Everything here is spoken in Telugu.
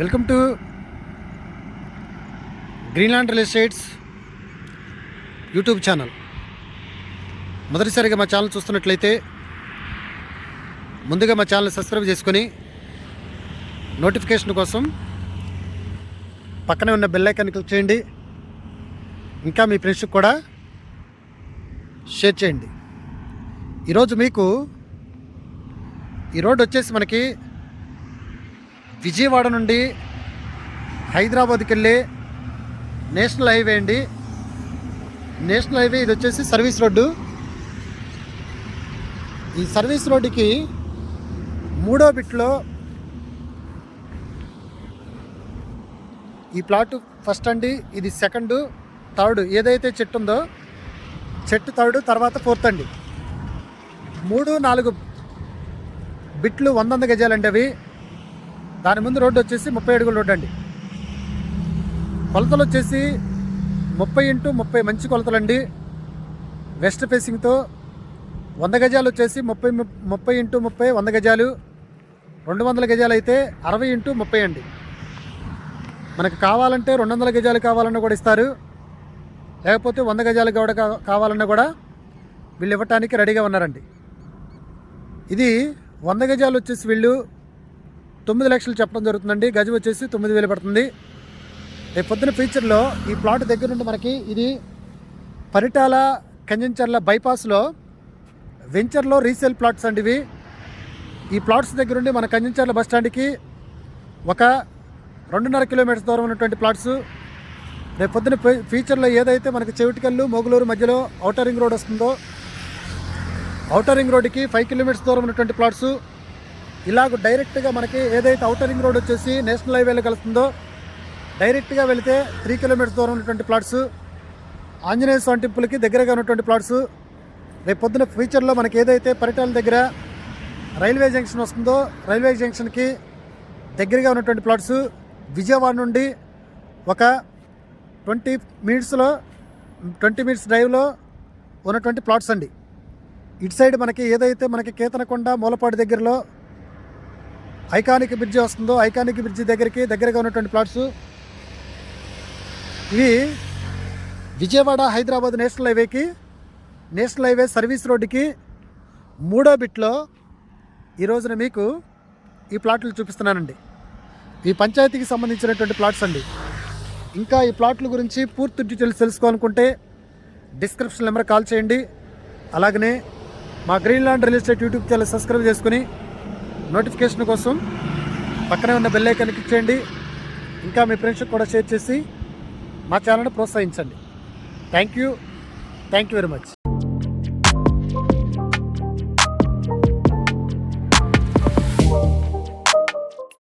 Welcome to Greenland real estates YouTube channel. మొదటిసారిగా మా ఛానల్ చూస్తున్నట్లయితే ముందుగా మా ఛానల్ సబ్స్క్రైబ్ చేసుకొని నోటిఫికేషన్ కోసం పక్కనే ఉన్న బెల్ ఐకాన్ క్లిక్ చేయండి. ఇంకా మీ ఫ్రెండ్స్కి కూడా షేర్ చేయండి. ఈరోజు మీకు ఈ రోడ్ వచ్చేసి మనకి విజయవాడ నుండి హైదరాబాద్కి వెళ్ళే నేషనల్ హైవే అండి. నేషనల్ హైవే ఇది వచ్చేసి సర్వీస్ రోడ్డు. ఈ సర్వీస్ రోడ్డుకి మూడో బిట్లో ఈ ప్లాట్ ఫస్ట్ అండి ఇది సెకండ్ థర్డ్ ఏదైతే చెట్టు ఉందో చెట్టు థర్డ్ తర్వాత ఫోర్త్ అండి. మూడు నాలుగు బిట్లు వంద వంద గజాలండి అవి. దాని ముందు రోడ్డు వచ్చేసి ముప్పై అడుగుల రోడ్డు అండి. కొలతలు వచ్చేసి ముప్పై ఇంటూ ముప్పై మంచి కొలతలండి. వెస్ట్ ఫేసింగ్తో వంద గజాలు వచ్చేసి ముప్పై ము- ముప్పై ఇంటూ ముప్పై వంద గజాలు. రెండు వందల గజాలు అయితే అరవై ఇంటూ ముప్పై అండి. మనకు కావాలంటే రెండు వందల గజాలు కావాలన్నా కూడా ఇస్తారు. లేకపోతే వంద గజాలు కూడా కావాలన్నా కూడా వీళ్ళు ఇవ్వటానికి రెడీగా ఉన్నారండి. ఇది వంద గజాలు వచ్చేసి వీళ్ళు తొమ్మిది లక్షలు చెప్పడం జరుగుతుందండి. గజం వచ్చేసి తొమ్మిది వేలు పడుతుంది. రేపు పొద్దున ఫ్యూచర్లో ఈ ప్లాట్ దగ్గర నుండి మనకి ఇది పరిటాల కంజంచర్ల బైపాస్లో వెంచర్లో రీసేల్ ప్లాట్స్ అండి ఇవి. ఈ ప్లాట్స్ దగ్గర నుండి మన కంజంచర్ల బస్ స్టాండ్కి ఒక రెండున్నర కిలోమీటర్స్ దూరం ఉన్నటువంటి ప్లాట్స్ రేపు పొద్దున ఫ్యూచర్లో ఏదైతే మనకి చెవిటికల్లు మొగులూరు మధ్యలో ఔటర్ రింగ్ రోడ్ వస్తుందో ఔటర్ రింగ్ రోడ్డుకి ఫైవ్ కిలోమీటర్స్ దూరం ఉన్నటువంటి ప్లాట్స్ ఇలాగ డైరెక్ట్గా మనకి ఏదైతే ఔటర్ రింగ్ రోడ్ వచ్చేసి నేషనల్ హైవేలో కలుస్తుందో డైరెక్ట్గా వెళితే త్రీ కిలోమీటర్స్ దూరం ఉన్నటువంటి ప్లాట్స్ ఆంజనేయ స్వామి టెంపుల్కి దగ్గరగా ఉన్నటువంటి ప్లాట్స్ రేపు పొద్దున ఫ్యూచర్లో మనకి ఏదైతే పరిటాల దగ్గర రైల్వే జంక్షన్ వస్తుందో రైల్వే జంక్షన్కి దగ్గరగా ఉన్నటువంటి ప్లాట్స్ విజయవాడ నుండి ఒక ట్వంటీ మినిట్స్లో ట్వంటీ మినిట్స్ డ్రైవ్లో ఉన్నటువంటి ప్లాట్స్ అండి. ఇటు సైడ్ మనకి ఏదైతే మనకి కేతనకొండ మూలపాడు దగ్గరలో ఐకానిక్ బ్రిడ్జి వస్తుందో ఐకానిక్ బ్రిడ్జి దగ్గరికి దగ్గరగా ఉన్నటువంటి ప్లాట్స్. ఇవి విజయవాడ హైదరాబాద్ నేషనల్ హైవేకి నేషనల్ హైవే సర్వీస్ రోడ్డుకి మూడో బిట్లో ఈ రోజున మీకు ఈ ప్లాట్లు చూపిస్తున్నానండి. ఈ పంచాయతీకి సంబంధించినటువంటి ప్లాట్స్ అండి. ఇంకా ఈ ప్లాట్ల గురించి పూర్తి డీటెయిల్స్ తెలుసుకోవాలనుకుంటే డిస్క్రిప్షన్ నెంబర్ కాల్ చేయండి. అలాగనే మా Greenland real estate YouTube channel subscribe చేసుకుని నోటిఫికేషన్ కోసం పక్కనే ఉన్న బెల్ ఐకాన్ క్లిక్ చేయండి. ఇంకా మీ ఫ్రెండ్స్కి కూడా షేర్ చేసి మా ఛానల్ని ప్రోత్సహించండి. Thank you thank you very much